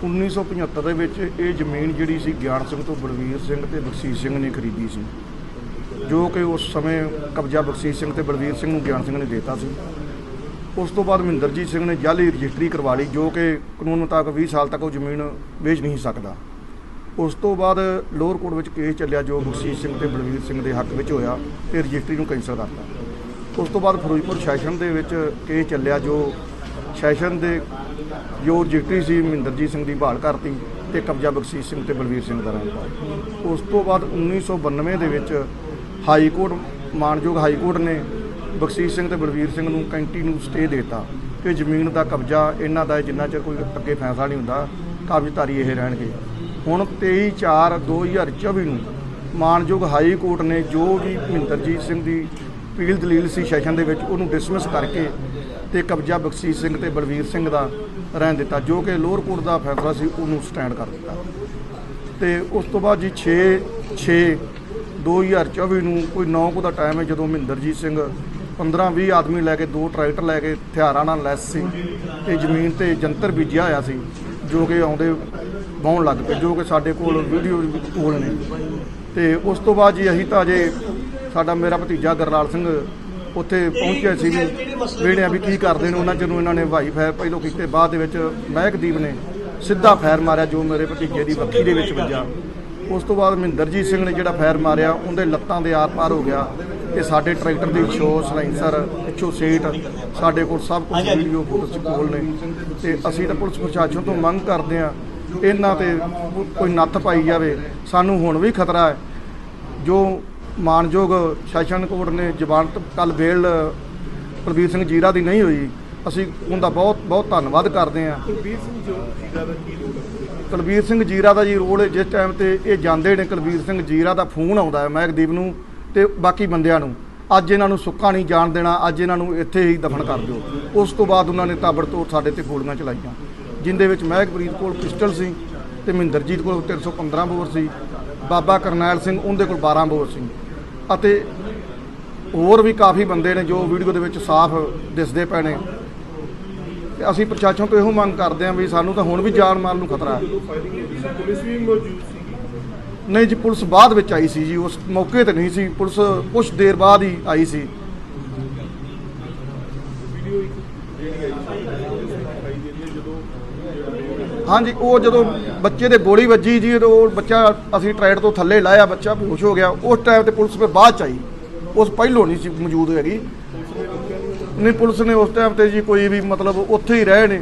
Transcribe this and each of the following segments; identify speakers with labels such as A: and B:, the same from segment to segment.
A: 1975 ਦੇ ਵਿੱਚ ਇਹ ਜ਼ਮੀਨ ਜਿਹੜੀ ਸੀ ਗਿਆਨ ਸਿੰਘ ਤੋਂ ਬਲਵੀਰ ਸਿੰਘ ਤੇ ਬਖਸ਼ੀਸ਼ ਸਿੰਘ ਨੇ ਖਰੀਦੀ ਸੀ, ਜੋ ਕਿ ਉਸ ਸਮੇਂ ਕਬਜ਼ਾ ਬਖਸ਼ੀਸ਼ ਸਿੰਘ ਤੇ ਬਲਵੀਰ ਸਿੰਘ ਨੂੰ ਗਿਆਨ ਸਿੰਘ ਨੇ ਦਿੱਤਾ ਸੀ। ਉਸ ਤੋਂ ਬਾਅਦ ਮਹਿੰਦਰਜੀਤ ਸਿੰਘ ਨੇ ਜਾਲੀ ਰਜਿਸਟਰੀ ਕਰਵਾ ਲਈ, ਜੋ ਕਿ ਕਾਨੂੰਨ ਮੁਤਾਬਕ 20 ਸਾਲ ਤੱਕ ਉਹ ਜ਼ਮੀਨ ਵੇਚ ਨਹੀਂ ਸਕਦਾ। ਉਸ ਤੋਂ ਬਾਅਦ ਲੋਅਰ ਕੋਰਟ ਵਿੱਚ ਕੇਸ ਚੱਲਿਆ, ਜੋ ਬਖਸ਼ੀਸ਼ ਸਿੰਘ ਤੇ ਬਲਵੀਰ ਸਿੰਘ ਦੇ ਹੱਕ ਵਿੱਚ ਹੋਇਆ, ਤੇ ਰਜਿਸਟਰੀ ਨੂੰ ਕੈਂਸਲ ਕਰਤਾ। ਉਸ ਤੋਂ ਬਾਅਦ ਫਿਰੋਜ਼ਪੁਰ ਸੈਸ਼ਨ ਦੇ ਵਿੱਚ ਕੇਸ ਚੱਲਿਆ, ਜੋ ਸੈਸ਼ਨ ਦੇ ਜੋ ਰਜਿਸਟਰੀ ਸੀ ਮਹਿੰਦਰਜੀਤ ਸਿੰਘ ਦੀ ਬਹਾਲ ਕਰਤੀ ਤੇ ਕਬਜ਼ਾ ਬਖਸ਼ੀਸ਼ ਸਿੰਘ ਤੇ ਬਲਵੀਰ ਸਿੰਘ ਦਾ ਰਹਿਣ ਉਸ ਤੋਂ ਬਾਅਦ 1992 ਦੇ ਵਿੱਚ ਹਾਈ ਕੋਰਟ ਮਾਨਯੋਗ ਹਾਈ ਕੋਰਟ ਨੇ ਬਖਸ਼ੀਸ਼ ਸਿੰਘ ਤੇ ਬਲਵੀਰ ਸਿੰਘ ਨੂੰ ਕੰਟੀਨਿਊ ਨੂੰ ਸਟੇ ਦਿੱਤਾ ਕਿ ਜ਼ਮੀਨ ਦਾ ਕਬਜ਼ਾ ਇਹਨਾਂ ਦਾ ਹੈ, ਜਿੰਨਾ ਚਿਰ ਕੋਈ ਅੱਗੇ ਫੈਸਲਾ ਨਹੀਂ ਹੁੰਦਾ ਕਬਜ਼ਧਾਰੀ ਇਹ ਰਹਿਣਗੇ। ਹੁਣ 23 4 2024 ਨੂੰ ਮਾਨਯੋਗ ਹਾਈ ਕੋਰਟ ਨੇ ਜੋ ਵੀ ਮਹਿੰਦਰਜੀਤ ਸਿੰਘ ਦੀ ਅਪੀਲ ਦਲੀਲ ਸੀ ਸੈਸ਼ਨ ਦੇ ਵਿੱਚ ਉਹਨੂੰ ਡਿਸਮਿਸ ਕਰਕੇ ਤੇ ਕਬਜ਼ਾ ਬਖਸ਼ੀਸ਼ ਸਿੰਘ ਤੇ ਬਲਵੀਰ ਸਿੰਘ ਦਾ ਰਹਿਣ ਦਿੱਤਾ, ਜੋ ਕਿ ਲੋਅਰ ਕੋਰਟ ਦਾ ਫੈਸਲਾ ਸੀ, ਉਹਨੂੰ ਸਟੈਂਡ ਕਰ ਦਿੱਤਾ। ਤੇ ਉਸ ਤੋਂ ਬਾਅਦ ਜੀ 6 6 2024 ਨੂੰ ਕੋਈ 9 ਕੁ ਦਾ ਟਾਈਮ ਹੈ, ਜਦੋਂ ਮਹਿੰਦਰਜੀਤ ਸਿੰਘ 15 20 ਆਦਮੀ ਲੈ ਕੇ, ਦੋ ਟਰੈਕਟਰ ਲੈ ਕੇ ਹਥਿਆਰਾਂ ਨਾਲ ਲੈਸ ਸੀ ਤੇ ਜ਼ਮੀਨ ਤੇ ਜੰਤਰ ਬੀਜਿਆ ਹੋਇਆ ਸੀ, ਜੋ ਕਿ ਆਉਂਦੇ ਵਾਹੁਣ ਲੱਗ ਪਏ, ਜੋ ਕਿ ਸਾਡੇ ਕੋਲ ਵੀਡੀਓ ਕੋਲ ਨੇ। ਤੇ ਉਸ ਤੋਂ ਬਾਅਦ ਜੀ ਅਸੀਂ ਤਾਂ ਅਜੇ ਸਾਡਾ ਮੇਰਾ ਭਤੀਜਾ ਗਰਲਾਲ ਸਿੰਘ ਉੱਥੇ ਪਹੁੰਚਿਆ ਸੀ ਵੀ ਵੇੜਿਆ ਵੀ ਕੀ ਕਰਦੇ ਨੇ ਉਹਨਾਂ ਚਿਰ ਨੂੰ ਇਹਨਾਂ ਨੇ ਭਾਈ ਫਾਇਰ ਪਹਿਲੋਂ ਕੀਤੇ ਬਾਅਦ ਦੇ ਵਿੱਚ ਮਹਿਕਦੀਪ ਨੇ ਸਿੱਧਾ ਫਾਇਰ ਮਾਰਿਆ ਜੋ ਮੇਰੇ ਭਤੀਜੇ ਦੀ ਬੱਖੀ ਦੇ ਵਿੱਚ ਵੱਜਾ। ਉਸ ਤੋਂ ਬਾਅਦ ਮਹਿੰਦਰਜੀਤ ਸਿੰਘ ਨੇ ਜਿਹੜਾ ਫਾਇਰ ਮਾਰਿਆ ਉਹਦੇ ਲੱਤਾਂ ਦੇ ਆਰ ਪਾਰ ਹੋ ਗਿਆ ਤੇ ਸਾਡੇ ਟਰੈਕਟਰ ਦੀ ਸ਼ੋ ਸਲਾਈਂਸਰ ਪਿੱਛੋਂ ਸੀਟ ਸਾਡੇ ਕੋਲ ਸਭ ਕੁਝ ਵੀਡੀਓ ਫੋਟੋ ਕੋਲ ਨੇ। ਤੇ ਅਸੀਂ ਤਾਂ ਪੁਲਿਸ ਪ੍ਰਸ਼ਾਸਨ ਤੋਂ ਮੰਗ ਕਰਦੇ ਆ ਇਹਨਾਂ ਤੇ ਕੋਈ ਨੱਥ ਪਾਈ ਜਾਵੇ। ਸਾਨੂੰ ਹੁਣ ਵੀ ਖਤਰਾ ਹੈ ਜੋ ਮਾਨਯੋਗ ਸੈਸ਼ਨ ਕੋਰਟ ਨੇ ਜ਼ਮਾਨਤ ਕੱਲ ਬੇਲ ਪ੍ਰਵੀਰ ਸਿੰਘ ਜੀਰਾ ਦੀ ਨਹੀਂ ਹੋਈ ਅਸੀਂ ਉਹਦਾ ਬਹੁਤ ਬਹੁਤ ਧੰਨਵਾਦ ਕਰਦੇ ਹਾਂ।
B: ਕੁਲਬੀਰ ਸਿੰਘ ਜੀਰਾ ਦਾ ਕੀ ਰੋਲ ਹੈ?
A: ਕੁਲਬੀਰ ਸਿੰਘ ਜੀਰਾ ਦਾ ਜੀ ਰੋਲ ਹੈ ਜਿਸ ਟਾਈਮ ਤੇ ਇਹ ਜਾਂਦੇ ਨੇ ਕੁਲਬੀਰ ਸਿੰਘ ਜੀਰਾ ਦਾ ਫੋਨ ਆਉਂਦਾ ਹੈ ਮਹਿਕਦੀਪ ਨੂੰ ਤੇ ਬਾਕੀ ਬੰਦਿਆਂ ਨੂੰ। ਅੱਜ ਇਹਨਾਂ ਨੂੰ ਸੁੱਕਾ ਨਹੀਂ ਜਾਣ ਦੇਣਾ ਅੱਜ ਇਹਨਾਂ ਨੂੰ ਇੱਥੇ ਹੀ ਦਫਨ ਕਰ ਦਿਓ। ਉਸ ਤੋਂ ਬਾਅਦ ਉਹਨਾਂ ਨੇ ਤਾਬੜਤੋੜ ਸਾਡੇ ਤੇ ਗੋਲੀਆਂ ਚਲਾਈਆਂ ਜਿੰਦੇ ਵਿੱਚ ਮਹਿਕਪ੍ਰੀਤ ਕੋਲ ਪਿਸਟਲ ਸੀ ਤੇ ਮਹਿੰਦਰਜੀਤ ਕੋਲ 315 ਬੋਰ ਸੀ। ਬਾਬਾ ਕਰਨੈਲ ਸਿੰਘ, ਉਹਦੇ ਕੋਲ 12 ਬੋਰ ਸੀ। ਅਤੇ ਹੋਰ ਵੀ ਕਾਫੀ ਬੰਦੇ ਨੇ ਜੋ ਵੀਡੀਓ ਦੇ ਵਿੱਚ ਸਾਫ਼ ਦਿਸਦੇ ਪਏ ਨੇ। ਤੇ ਅਸੀਂ ਪ੍ਰਸ਼ਾਸਨ ਤੋਂ ਇਹੋ ਮੰਗ ਕਰਦੇ ਹਾਂ ਵੀ ਸਾਨੂੰ ਤਾਂ ਹੁਣ ਵੀ ਜਾਨ ਮਾਲ ਨੂੰ ਖਤਰਾ ਹੈ।
B: ਪੁਲਿਸ ਵੀ ਮੌਜੂਦ ਸੀ
A: ਨਹੀਂ ਜੀ, ਪੁਲਿਸ ਬਾਅਦ ਵਿੱਚ ਆਈ ਸੀ ਜੀ, ਉਸ ਮੌਕੇ ਤੇ ਨਹੀਂ ਸੀ। ਪੁਲਿਸ ਕੁਝ ਦੇਰ ਬਾਅਦ ਹੀ ਆਈ ਸੀ। ਹਾਂਜੀ, ਉਹ ਜਦੋਂ ਬੱਚੇ ਦੇ ਗੋਲੀ ਵੱਜੀ ਜੀ, ਤੇ ਉਹ ਬੱਚਾ ਅਸੀਂ ਟਰੈਡ ਤੋਂ ਥੱਲੇ ਲਾਇਆ, ਬੱਚਾ ਬੇਹੋਸ਼ ਹੋ ਗਿਆ। ਉਸ ਟਾਈਮ ਤੇ ਪੁਲਿਸ ਫਿਰ ਬਾਅਦ ਚ ਆਈ। ਉਸ ਪਹਿਲੋਂ ਨਹੀਂ ਸੀ ਮੌਜੂਦ ਹੈਗੀ। ਨਹੀਂ, ਪੁਲਿਸ ਨੇ ਉਸ ਟਾਈਮ ਤੇ ਜੀ ਕੋਈ ਵੀ ਮਤਲਬ ਉੱਥੇ ਹੀ ਰਹੇ ਨੇ।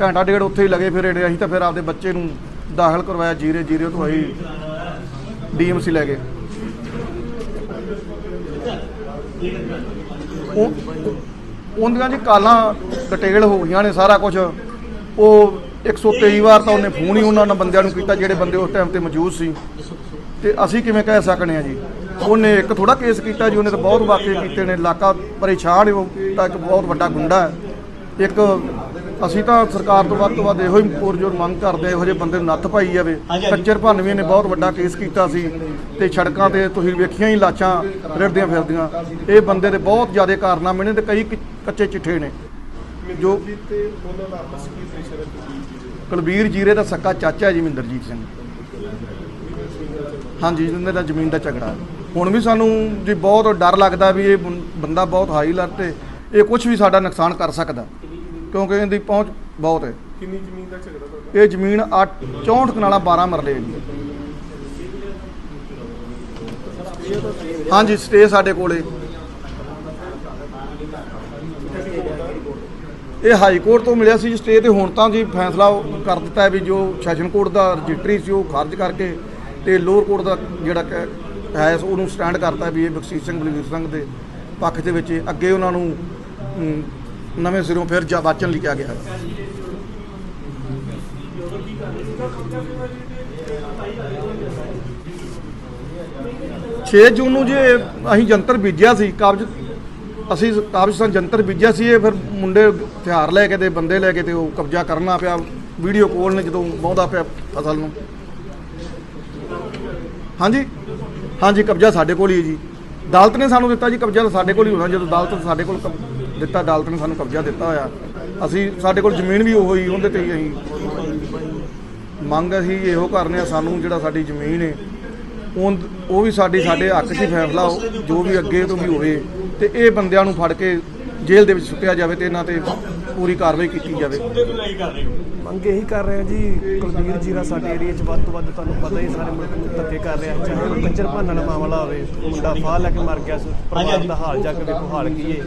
A: ਘੰਟਾ ਡੇਢ ਉੱਥੇ ਹੀ ਲਗੇ ਫਿਰੇ ਅਸੀਂ ਤਾਂ ਫਿਰ ਆਪਦੇ ਬੱਚੇ ਨੂੰ ਦਾਖਲ ਕਰਵਾਇਆ ਜੀਰੇ ਜੀਰੇ ਤੋਂ ਅਸੀਂ ਡੀਐਮਸੀ ਲੈ ਗਏ ਉਹ ਉਹਦੀਆਂ ਜੀ ਕਾਲਾਂ ਡਿਟੇਲ ਹੋ ਗਈਆਂ ਨੇ ਸਾਰਾ ਕੁਝ ਉਹ 123 ਵਾਰ ਤਾਂ ਉਹਨੇ ਫੋਨ ਹੀ ਉਹਨਾਂ ਨਾਲ ਬੰਦਿਆਂ ਨੂੰ ਕੀਤਾ ਜਿਹੜੇ ਬੰਦੇ ਉਸ ਟਾਈਮ ਤੇ ਮੌਜੂਦ ਸੀ। ਤੇ ਅਸੀਂ ਕਿਵੇਂ ਕਹਿ ਸਕਨੇ ਆ ਜੀ? ਉਹਨੇ ਇੱਕ ਥੋੜਾ ਕੇਸ ਕੀਤਾ ਜੀ ਉਹਨੇ ਤਾਂ ਬਹੁਤ ਵਾਕਿਏ ਕੀਤੇ ਨੇ ਇਲਾਕਾ ਪਰੇਸ਼ਾਨ ਹੈ ਉਹ ਤਾਂ ਇੱਕ ਬਹੁਤ ਵੱਡਾ ਗੁੰਡਾ ਹੈ। ਇੱਕ ਅਸੀਂ ਤਾਂ ਸਰਕਾਰ ਤੋਂ ਵੱਧ ਤੋਂ ਵੱਧ ਇਹੋ ਹੀ ਪੁਰਜੋਰ ਮੰਗ ਕਰਦੇ ਹਾਂ, ਇਹੋ ਜਿਹੇ ਬੰਦੇ ਨੂੰ ਨੱਥ ਪਾਈ ਜਾਵੇ। ਕੱਚਰ ਭਾਨਵੀਂ ਨੇ ਬਹੁਤ ਵੱਡਾ ਕੇਸ ਕੀਤਾ ਸੀ ਤੇ ਸੜਕਾਂ ਤੇ ਤੁਸੀਂ ਵੇਖੀਆਂ ਹੀ ਲਾਸ਼ਾਂ ਰਿੜਦੀਆਂ ਫਿਰਦੀਆਂ। ਇਹ ਬੰਦੇ ਦੇ ਬਹੁਤ ਜ਼ਿਆਦਾ ਕਾਰਨਾਮੇ ਨੇ ਤੇ ਕਈ ਕੱਚੇ ਚਿੱਠੇ ਨੇ। ਜੋ
B: ਮਿੰਦਰਜੀਤ ਹੈ ਕੁਲਬੀਰ
A: ਜੀਰੇ ਦਾ ਸੱਕਾ ਚਾਚਾ ਹੈ ਜੀ ਮਹਿੰਦਰਜੀਤ ਸਿੰਘ। ਹਾਂਜੀ ਇਹਨਾਂ ਦਾ ਜ਼ਮੀਨ ਦਾ ਝਗੜਾ ਹੈ। ਹੁਣ ਵੀ ਸਾਨੂੰ ਜੀ ਬਹੁਤ ਡਰ ਲੱਗਦਾ ਵੀ ਇਹ ਬੰਦਾ ਬਹੁਤ ਹਾਈ ਲਰ ਤੇ ਇਹ ਕੁਝ ਵੀ ਸਾਡਾ ਨੁਕਸਾਨ ਕਰ ਸਕਦਾ। ਕਿਉਂਕਿ ਇਹਦੀ ਪਹੁੰਚ ਬਹੁਤ ਹੈ।
B: ਕਿੰਨੀ ਜ਼ਮੀਨ ਦਾ ਝਗੜਾ
A: ਇਹ ਜ਼ਮੀਨ 8 64 ਕਨਾਲਾ 12 ਮਰਲੇ ਹੈ ਜੀ। ਹਾਂਜੀ ਸਟੇ ਸਾਡੇ ਕੋਲੇ। ਇਹ ਹਾਈ ਕੋਰਟ ਤੋਂ ਮਿਲਿਆ ਸੀ ਸਟੇ ਤੇ ਹੁਣ ਤਾਂ ਜੀ ਫੈਸਲਾ ਕਰ ਦਿੱਤਾ ਹੈ ਵੀ ਜੋ ਸੈਸ਼ਨ ਕੋਰਟ ਦਾ ਰਜਿਸਟਰੀ ਸੀ ਉਹ ਖਾਰਜ ਕਰਕੇ ਤੇ ਲੋਅਰ ਕੋਰਟ ਦਾ ਜਿਹੜਾ ਕ- ਹੈ ਉਹਨੂੰ ਸਟੈਂਡ ਕਰਤਾ ਵੀ ਇਹ ਬਖਸ਼ੀਸ਼ ਸਿੰਘ ਬਲਵੀਰ ਸਿੰਘ ਦੇ ਪੱਖ ਦੇ ਵਿੱਚ ਅੱਗੇ ਉਹਨਾਂ ਨੂੰ ਨਵੇਂ ਸਿਰੋਂ ਫਿਰ ਜਾ ਵਾਚਨ ਲਿਖਿਆ ਗਿਆ। ਛੇ ਜੂਨ ਨੂੰ ਜੇ ਅਸੀਂ ਜੰਤਰ ਬੀਜਿਆ ਸੀ, ਕਾਬਜ ਅਸੀਂ ਕਾਬਜਸਤਾਨ ਜੰਤਰ ਬੀਜਿਆ ਸੀ, ਇਹ ਫਿਰ ਮੁੰਡੇ ਹਥਿਆਰ ਲੈ ਕੇ ਤੇ ਬੰਦੇ ਲੈ ਕੇ ਤੇ ਉਹ ਕਬਜ਼ਾ ਕਰਨਾ ਪਿਆ। ਵੀਡੀਓ ਕੋਲ ਨੇ ਜਦੋਂ ਵਾਹੁੰਦਾ ਪਿਆ ਫਸਲ ਨੂੰ। ਹਾਂਜੀ? ਹਾਂਜੀ, ਕਬਜ਼ਾ ਸਾਡੇ ਕੋਲ ਹੀ ਹੈ ਜੀ। ਅਦਾਲਤ ਨੇ ਸਾਨੂੰ ਦਿੱਤਾ ਜੀ, ਕਬਜ਼ਾ ਤਾਂ ਸਾਡੇ ਕੋਲ ਹੀ ਹੋਣਾ। ਜਦੋਂ ਅਦਾਲਤ ਸਾਡੇ ਕੋਲ ਕਬ- ਦਿੱਤਾ, ਅਦਾਲਤ ਨੇ ਸਾਨੂੰ ਕਬਜ਼ਾ ਦਿੱਤਾ ਹੋਇਆ। ਅਸੀਂ, ਸਾਡੇ ਕੋਲ ਜ਼ਮੀਨ ਵੀ ਉਹ ਹੀ ਉਹਦੇ ਤੇ ਹੀ ਅਸੀਂ ਮੰਗ ਅਸੀਂ ਇਹੋ ਕਰਨੇ ਆ, ਸਾਨੂੰ ਜਿਹੜਾ ਸਾਡੀ ਜ਼ਮੀਨ ਹੈ ਉਹ ਉਹ ਵੀ ਸਾਡੀ ਸਾਡੇ ਹੱਕ 'ਚ ਹੀ ਫੈਸਲਾ ਹੋ- ਜੋ ਵੀ ਅੱਗੇ ਤੋਂ ਵੀ ਹੋਵੇ ਤੇ ਇਹ ਬੰਦਿਆਂ ਨੂੰ ਫੜ ਕੇ ਜੇਲ੍ਹ ਦੇ ਵਿੱਚ ਸੁੱਟਿਆ ਜਾਵੇ ਤੇ ਇਹਨਾਂ ਤੇ ਪੂਰੀ ਕਾਰਵਾਈ ਕੀਤੀ ਜਾਵੇ।
C: ਮੰਗ ਇਹੀ ਕਰ ਰਹੇ ਆ ਜੀ ਕੁਲਬੀਰ ਜੀਰਾ ਸਾਡੇ ਏਰੀਆ 'ਚ ਵੱਧ ਤੋਂ ਵੱਧ ਤੁਹਾਨੂੰ ਪਤਾ ਹੀ ਸਾਰੇ ਮੁਲਕ ਨੂੰ ਧੱਕੇ ਕਰ ਰਿਹਾ ਚਾਹੇ ਉਹ ਕੰਜਰ ਭਾਨਣ ਦਾ ਮਾਮਲਾ ਹੋਵੇ ਮੁੰਡਾ ਫਾਹ ਲੈ ਕੇ ਮਰ ਗਿਆ ਸੀ ਪਰਿਵਾਰ ਦਾ ਹਾਲ ਜਾ ਕੇ ਵੇਖੋ ਹਾਲ ਕੀ ਹੈ।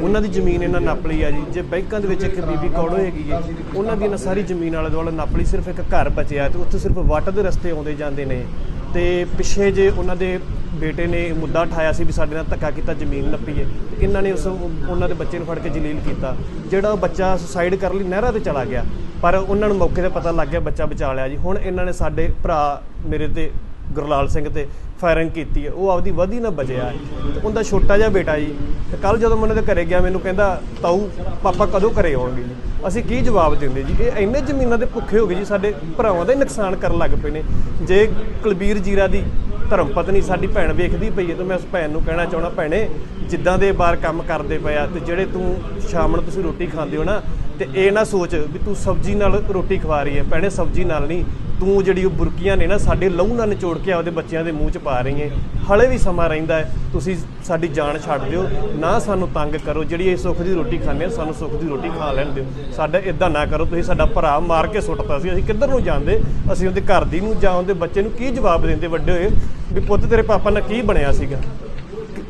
C: ਉਹਨਾਂ ਦੀ ਜ਼ਮੀਨ ਇਹਨਾਂ ਨੱਪ ਲਈ ਆ ਜੀ ਜੇ ਬੈਂਕਾਂ ਦੇ ਵਿੱਚ ਇੱਕ ਬੀਬੀ ਕੌੜ ਹੋਏਗੀ ਹੈ ਉਹਨਾਂ ਦੀ ਇਹਨਾਂ ਸਾਰੀ ਜ਼ਮੀਨ ਵਾਲੇ ਦੁਆਲੇ ਨੱਪ ਲਈ ਸਿਰਫ ਇੱਕ ਘਰ ਬਚਿਆ ਤੇ ਉੱਥੇ ਸਿਰਫ ਵੱਟ ਦੇ ਰਸਤੇ ਆਉਂਦੇ ਜਾਂਦੇ ਨੇ। ਤੇ ਪਿੱਛੇ ਜੇ ਉਹਨਾਂ ਦੇ ਬੇਟੇ ਨੇ ਮੁੱਦਾ ਉਠਾਇਆ ਸੀ ਵੀ ਸਾਡੇ ਨਾਲ ਧੱਕਾ ਕੀਤਾ, ਜ਼ਮੀਨ ਨੱਪੀਏ ਤੇ ਇਹਨਾਂ ਨੇ ਉਸ ਉਹਨਾਂ ਦੇ ਬੱਚੇ ਨੂੰ ਫੜ ਕੇ ਜਲੀਲ ਕੀਤਾ। ਜਿਹੜਾ ਉਹ ਬੱਚਾ ਸੁਸਾਈਡ ਕਰਨ ਲਈ ਨਹਿਰਾਂ ਤੇ ਚਲਾ ਗਿਆ, ਪਰ ਉਹਨਾਂ ਨੂੰ ਮੌਕੇ ਤੇ ਪਤਾ ਲੱਗ ਗਿਆ ਬੱਚਾ ਬਚਾ ਲਿਆ ਜੀ। ਹੁਣ ਇਹਨਾਂ ਨੇ ਸਾਡੇ ਭਰਾ ਮੇਰੇ ਤੇ, ਗੁਰਲਾਲ ਸਿੰਘ ਤੇ ਫਾਇਰਿੰਗ ਕੀਤੀ ਹੈ। ਉਹ ਆਪਦੀ ਵਧੀ ਨਾ ਬਚਿਆ ਹੈ। ਤੇ ਉਹਦਾ ਛੋਟਾ ਜਿਹਾ ਬੇਟਾ ਜੀ, ਤੇ ਕੱਲ ਜਦੋਂ ਮੈਂ ਉਹਨਾਂ ਦੇ ਘਰੇ ਗਿਆ, ਮੈਨੂੰ ਕਹਿੰਦਾ, ਤਾਊ, ਪਾਪਾ ਕਦੋਂ ਘਰੇ ਆਉਣਗੇ? ਜੀ ਅਸੀਂ ਕੀ ਜਵਾਬ ਦਿੰਦੇ ਜੀ? ਇਹ ਇੰਨੇ ਜ਼ਮੀਨਾਂ ਦੇ ਭੁੱਖੇ ਹੋ ਗਏ ਜੀ, ਸਾਡੇ ਭਰਾਵਾਂ ਦਾ ਹੀ ਨੁਕਸਾਨ ਕਰਨ ਲੱਗ ਪਏ ਨੇ। ਜੇ ਕੁਲਬੀਰ ਜੀਰਾ ਦੀ ਧਰਮ ਪਤਨੀ ਸਾਡੀ ਭੈਣ ਵੇਖਦੀ ਪਈ ਹੈ, ਤਾਂ ਮੈਂ ਉਸ ਭੈਣ ਨੂੰ ਕਹਿਣਾ ਚਾਹਣਾ ਭੈਣੇ, ਜਿੱਦਾਂ ਦੇ ਬਾਹਰ ਕੰਮ ਕਰਦੇ ਪਏ ਆ ਤੇ ਜਿਹੜੇ ਤੂੰ ਸ਼ਾਮ ਨੂੰ ਤੁਸੀਂ ਰੋਟੀ ਖਾਂਦੇ ਹੋ ਨਾ, ਤੇ ਇਹ ਨਾ ਸੋਚ ਵੀ ਤੂੰ ਸਬਜ਼ੀ ਨਾਲ ਰੋਟੀ ਖਵਾ ਰਹੀ ਹੈ। ਭੈਣੇ, ਸਬਜ਼ੀ ਨਾਲ ਨਹੀਂ ਤੂੰ ਜਿਹੜੀ ਉਹ ਬੁਰਕੀਆਂ ਨੇ ਨਾ ਸਾਡੇ ਲਹੂ ਨਾਲ ਨਿਚੋੜ ਕੇ ਆਪਦੇ ਬੱਚਿਆਂ ਦੇ ਮੂੰਹ 'ਚ ਪਾ ਰਹੀ ਹੈ। ਹਲੇ ਵੀ ਸਮਾਂ ਰਹਿੰਦਾ ਹੈ। ਤੁਸੀਂ ਸਾਡੀ ਜਾਨ ਛੱਡ ਦਿਓ। ਨਾ ਸਾਨੂੰ ਤੰਗ ਕਰੋ। ਜਿਹੜੀ ਇਹ ਸੁੱਖ ਦੀ ਰੋਟੀ ਖਾਂਦੇ ਆ, ਸਾਨੂੰ ਸੁੱਖ ਦੀ ਰੋਟੀ ਖਾ ਲੈਣ ਦਿਓ। ਸਾਡਾ ਇਦਾਂ ਨਾ ਕਰੋ। ਤੁਸੀਂ ਸਾਡਾ ਭਰਾ ਮਾਰ ਕੇ ਸੁੱਟਤਾ ਸੀ। ਅਸੀਂ ਕਿੱਧਰ ਨੂੰ ਜਾਂਦੇ? ਅਸੀਂ ਉਹਦੇ ਘਰ ਦੀ ਨੂੰ ਜਾਂ ਉਹਦੇ ਬੱਚੇ ਨੂੰ ਕੀ ਜਵਾਬ ਦਿੰਦੇ ਵੱਡੇ ਹੋਏ? ਵੀ ਪੁੱਤ, ਤੇਰੇ ਪਾਪਾ ਨਾਲ ਕੀ ਬਣਿਆ ਸੀਗਾ?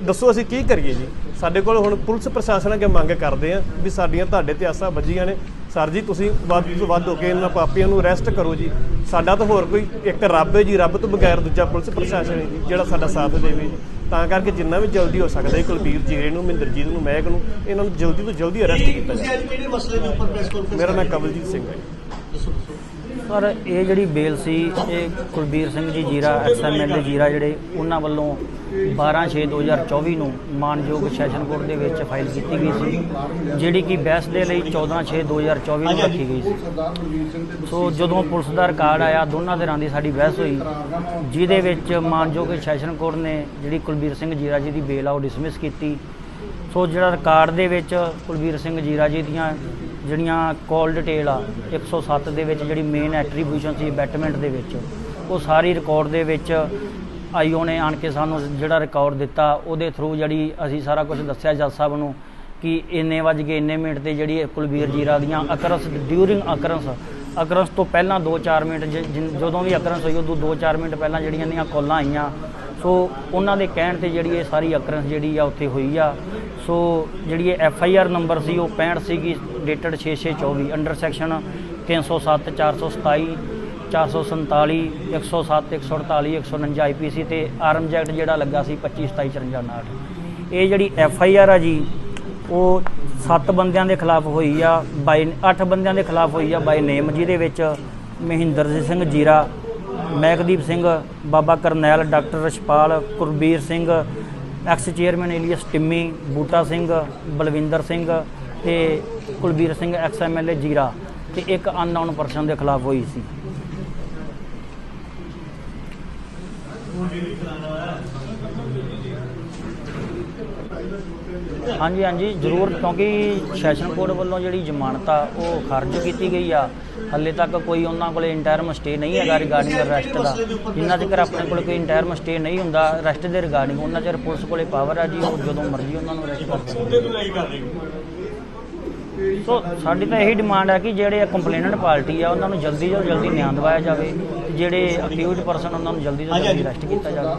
C: ਦੱਸੋ ਅਸੀਂ ਕੀ ਕਰੀਏ ਜੀ? ਸਾਡੇ ਕੋਲ ਹੁਣ ਪੁਲਿਸ ਪ੍ਰਸ਼ਾਸਨ ਅੱਗੇ ਮੰਗ ਕਰਦੇ ਆ ਵੀ ਸਾਡੀਆਂ ਤੁਹਾਡੇ ਤੇ ਆਸਾਂ ਵੱਜੀਆਂ ਨੇ। ਸਰ ਜੀ ਤੁਸੀਂ ਵੱਧ ਤੋਂ ਵੱਧ ਹੋ ਕੇ ਇਹਨਾਂ ਪਾਪੀਆਂ ਨੂੰ ਅਰੈਸਟ ਕਰੋ ਜੀ। ਸਾਡਾ ਤਾਂ ਹੋਰ ਕੋਈ ਇੱਕ ਰੱਬ ਹੈ ਜੀ ਰੱਬ ਤੋਂ ਬਗੈਰ ਦੂਜਾ ਪੁਲਿਸ ਪ੍ਰਸ਼ਾਸਨ ਹੈ ਜੀ ਜਿਹੜਾ ਸਾਡਾ ਸਾਥ ਦੇਵੇ। ਜੀ ਤਾਂ ਕਰਕੇ ਜਿੰਨਾ ਵੀ ਜਲਦੀ ਹੋ ਸਕਦਾ ਹੈ ਕੁਲਬੀਰ ਜੀਰੇ ਨੂੰ ਮਹਿੰਦਰਜੀਤ ਨੂੰ ਮਹਿਕ ਨੂੰ ਇਹਨਾਂ ਨੂੰ ਜਲਦੀ ਤੋਂ ਜਲਦੀ ਅਰੈਸਟ ਕੀਤਾ ਜਾਵੇ। ਮੇਰਾ ਨਾਮ ਕਵਲਜੀਤ ਸਿੰਘ ਹੈ ਜੀ।
D: ਦੱਸੋ
E: ਪਰ ਇਹ ਜਿਹੜੀ ਬੇਲ ਸੀ, ਇਹ ਕੁਲਬੀਰ ਸਿੰਘ ਜੀ ਜੀਰਾ ਐਕਸਐਮਐਲਏ ਜੀਰਾ ਜਿਹੜੇ, ਉਹਨਾਂ ਵੱਲੋਂ 12/6/2024 ਨੂੰ ਮਾਨਯੋਗ ਸੈਸ਼ਨ ਕੋਰਟ ਦੇ ਵਿੱਚ ਫਾਈਲ ਕੀਤੀ ਗਈ ਸੀ, ਜਿਹੜੀ ਕਿ ਬਹਿਸ ਦੇ ਲਈ 14/6/2024 ਨੂੰ ਰੱਖੀ ਗਈ ਸੀ। ਸੋ ਜਦੋਂ ਪੁਲਿਸ ਦਾ ਰਿਕਾਰਡ ਆਇਆ, ਦੋਨਾਂ ਧਿਰਾਂ ਦੀ ਸਾਡੀ ਬਹਿਸ ਹੋਈ, ਜਿਹਦੇ ਵਿੱਚ ਮਾਨਯੋਗ ਸੈਸ਼ਨ ਕੋਰਟ ਨੇ ਜਿਹੜੀ ਕੁਲਬੀਰ ਸਿੰਘ ਜੀਰਾ ਜੀ ਦੀ ਬੇਲ ਆ, ਉਹ ਡਿਸਮਿਸ ਕੀਤੀ। ਸੋ ਜਿਹੜਾ ਰਿਕਾਰਡ ਦੇ ਵਿੱਚ ਕੁਲਬੀਰ ਸਿੰਘ ਜੀਰਾ ਜੀ ਦੀਆਂ ਜਿਹੜੀਆਂ ਕਾਲ ਡਿਟੇਲ ਆ 107 ਦੇ ਵਿੱਚ ਜਿਹੜੀ ਮੇਨ ਐਟਰੀਬਿਊਸ਼ਨ ਸੀ ਬੈਟਮੈਂਟ ਦੇ ਵਿੱਚ, ਉਹ ਸਾਰੀ ਰਿਕਾਰਡ ਦੇ ਵਿੱਚ ਆਈਓ ਨੇ ਆਣ ਕੇ ਸਾਨੂੰ ਜਿਹੜਾ ਰਿਕਾਰਡ ਦਿੱਤਾ, ਉਹਦੇ ਥਰੂ ਜਿਹੜੀ ਅਸੀਂ ਸਾਰਾ ਕੁਝ ਦੱਸਿਆ ਜੱਜ ਸਾਹਿਬ ਨੂੰ ਕਿ ਇੰਨੇ ਵੱਜ ਗਏ, ਇੰਨੇ ਮਿੰਟ ਤੇ ਜਿਹੜੀ ਇਹ ਕੁਲਬੀਰ ਜੀਰਾ ਦੀਆਂ ਅਕਰਸ ਡਿਊਰਿੰਗ ਅਕਰਸ ਅਕਰਸ ਤੋਂ ਪਹਿਲਾਂ 2-4 ਮਿੰਟ ਜਦੋਂ ਵੀ ਅਕਰਸ ਹੋਈ, ਉਦੋਂ 2-4 ਮਿੰਟ ਪਹਿਲਾਂ ਜਿਹੜੀਆਂ ਦੀਆਂ ਕਾਲਾਂ ਆਈਆਂ। ਸੋ ਉਹਨਾਂ ਦੇ ਕਹਿਣ ਤੇ ਜਿਹੜੀ ਇਹ ਸਾਰੀ ਅਕਰੈਂਸ ਜਿਹੜੀ ਆ, ਉੱਥੇ ਹੋਈ ਆ। ਸੋ ਜਿਹੜੀ ਇਹ ਐਫ ਆਈ ਆਰ ਨੰਬਰ ਸੀ, ਉਹ 65 ਸੀਗੀ ਡੇਟਡ 6624 ਅੰਡਰ ਸੈਕਸ਼ਨ 307 427 447 107 148 149 ਆਈਪੀਸੀ ਤੇ ਆਰਮਜ਼ ਐਕਟ ਜਿਹੜਾ ਲੱਗਾ ਸੀ 25 27 54 59 ਇਹ ਜਿਹੜੀ ਐਫ ਆਈ ਆਰ ਆ ਜੀ, ਉਹ 7 ਬੰਦਿਆਂ ਦੇ ਖਿਲਾਫ ਹੋਈ ਆ, ਬਾਈ 8 ਬੰਦਿਆਂ ਦੇ ਖਿਲਾਫ ਹੋਈ ਆ, ਬਾਈ ਨੇਮ ਜਿਹਦੇ ਵਿੱਚ, Mahinder Singh Zira, Mehakdeep Singh, Baba Karnail, doctor Rachhpal Kurbir Singh ex chairman alias Timmy Buta Singh Balwinder Singh ਤੇ ਕੁਲਬੀਰ ਸਿੰਘ ਐਕਸ ਐਮਐਲਏ ਜੀਰਾ ਤੇ ਇੱਕ ਅਨਨੋਨ ਪਰਸਨ ਦੇ ਖਿਲਾਫ ਹੋਈ ਸੀ। ਹਾਂਜੀ ਹਾਂਜੀ, ਜ਼ਰੂਰ, ਕਿਉਂਕਿ ਸੈਸ਼ਨ ਕੋਰਟ ਵੱਲੋਂ ਜਿਹੜੀ ਜ਼ਮਾਨਤ ਆ ਉਹ ਖਾਰਜ ਕੀਤੀ ਗਈ ਆ। ਹੱਲੇ ਤੱਕ ਕੋਈ ਉਹਨਾਂ ਕੋਲੇ ਇੰਟਰਮ ਸਟੇ ਨਹੀਂ ਹੈਗਾ ਰਿਗਾਰਡਿੰਗ ਅਰੈਸਟ ਦਾ। ਜਿੰਨਾ ਚਿਰ ਆਪਣੇ ਕੋਲ ਕੋਈ ਇੰਟਰਮ ਸਟੇ ਨਹੀਂ ਹੁੰਦਾ ਅਰੈਸਟ ਦੇ ਰਿਗਾਰਡਿੰਗ ਉਹਨਾਂ ਚਿਰ ਪੁਲਿਸ ਕੋਲੇ ਪਾਵਰ ਆ ਜੀ, ਉਹ ਜਦੋਂ ਮਰਜ਼ੀ ਉਹਨਾਂ ਨੂੰ ਅਰੈਸਟ ਕਰ ਸਕਦੇ ਸੋ ਸਾਡੀ ਤਾਂ ਇਹੀ ਡਿਮਾਂਡ ਹੈ ਕਿ ਜਿਹੜੇ ਕੰਪਲੇਨੈਂਟ ਪਾਰਟੀ ਆ, ਉਹਨਾਂ ਨੂੰ ਜਲਦੀ ਤੋਂ ਜਲਦੀ ਨਿਆਂ ਦਿਵਾਇਆ ਜਾਵੇ ਜਿਹੜੇ ਅਕਿਊਜ਼ਡ ਪਰਸਨ ਉਹਨਾਂ ਨੂੰ ਜਲਦੀ ਤੋਂ ਜਲਦੀ ਅਰੈਸਟ ਕੀਤਾ ਜਾਵੇ।